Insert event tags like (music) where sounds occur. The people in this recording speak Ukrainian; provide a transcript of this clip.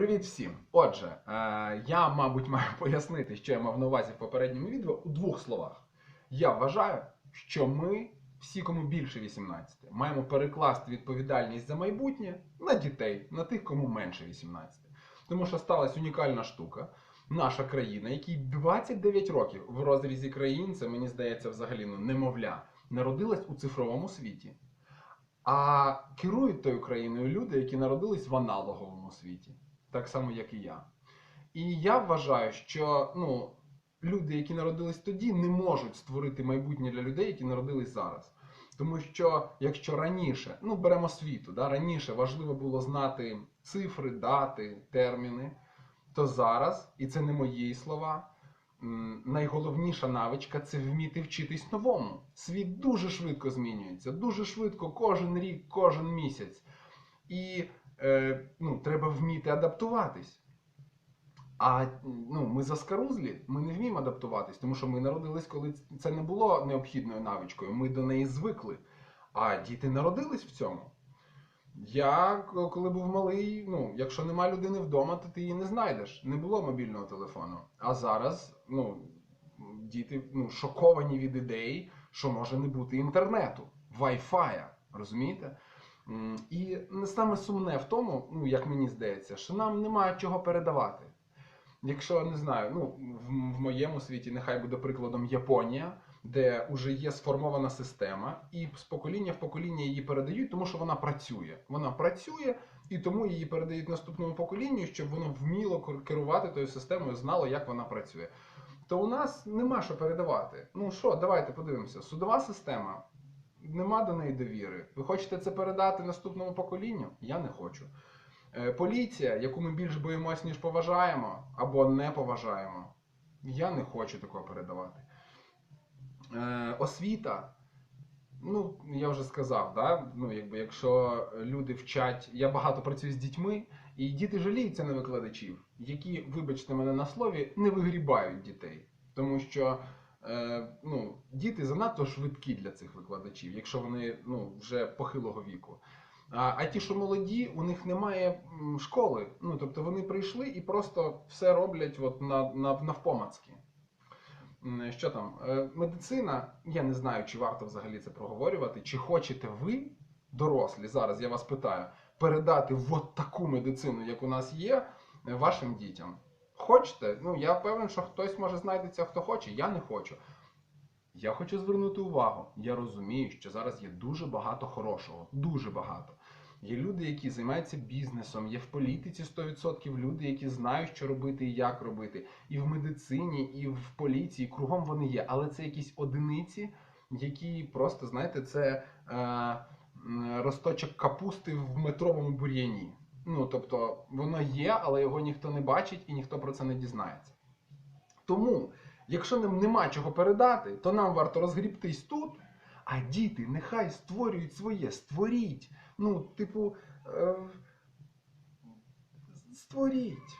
Привіт всім! Отже, е, я, мабуть, маю (laughs) пояснити, що я мав на увазі в попередньому відео у двох словах. Я вважаю, що ми, всі, кому більше 18, маємо перекласти відповідальність за майбутнє на дітей, на тих, кому менше 18. Тому що сталася унікальна штука. Наша країна, якій 29 років в розрізі країн, це мені здається, взагалі ну, немовля, народилась у цифровому світі. А керують тою країною люди, які народились в аналоговому світі, так само, як і я. І я вважаю, що ну, люди, які народились тоді, не можуть створити майбутнє для людей, які народились зараз. Тому що якщо раніше, ну беремо світу, да, раніше важливо було знати цифри, дати, терміни, то зараз, і це не мої слова, найголовніша навичка це вміти вчитись новому. Світ дуже швидко змінюється, дуже швидко, кожен рік, кожен місяць. І е, ну, треба вміти адаптуватись. А ну, ми заскарузлі, ми не вміємо адаптуватись, тому що ми народились, коли це не було необхідною навичкою. Ми до неї звикли. А діти народились в цьому. Я, коли був малий, ну, якщо нема людини вдома, то ти її не знайдеш. Не було мобільного телефону. А зараз, ну, діти ну, шоковані від ідеї, що може не бути інтернету, Wi-Fi, розумієте? І не саме сумне в тому, ну, як мені здається, що нам немає чого передавати. Якщо не знаю, ну в, в моєму світі нехай буде прикладом Японія, де вже є сформована система, і з покоління в покоління її передають, тому що вона працює. Вона працює, і тому її передають наступному поколінню, щоб воно вміло керувати тою системою, знало, як вона працює. То у нас нема що передавати. Ну що, давайте подивимося. Судова система. Нема до неї довіри. Ви хочете це передати наступному поколінню? Я не хочу. Е, Поліція, яку ми більш боїмось, ніж поважаємо, або не поважаємо. Я не хочу такого передавати. Е, освіта. Ну, я вже сказав, да? ну, якби, якщо люди вчать, я багато працюю з дітьми, і діти жаліються на викладачів, які, вибачте мене на слові, не вигрібають дітей. Тому що ну, діти занадто швидкі для цих викладачів, якщо вони ну, вже похилого віку. А, а ті, що молоді, у них немає школи. Ну, тобто вони прийшли і просто все роблять от на, на, навпомацьки. Що там? Е, Медицина, я не знаю, чи варто взагалі це проговорювати. Чи хочете ви, дорослі, зараз я вас питаю, передати от таку медицину, як у нас є, е, вашим дітям? Хочете? Ну, я певен, що хтось може знайдеться, хто хоче, я не хочу. Я хочу звернути увагу. Я розумію, що зараз є дуже багато хорошого, дуже багато. Є люди, які займаються бізнесом, є в політиці 100% люди, які знають, що робити і як робити. І в медицині, і в поліції кругом вони є. Але це якісь одиниці, які просто, знаєте, це е, росточок капусти в метровому бур'яні. Ну, тобто, воно є, але його ніхто не бачить і ніхто про це не дізнається. Тому, якщо нам нема чого передати, то нам варто розгрібтись тут, а діти нехай створюють своє, створіть. Ну, типу, е, створіть.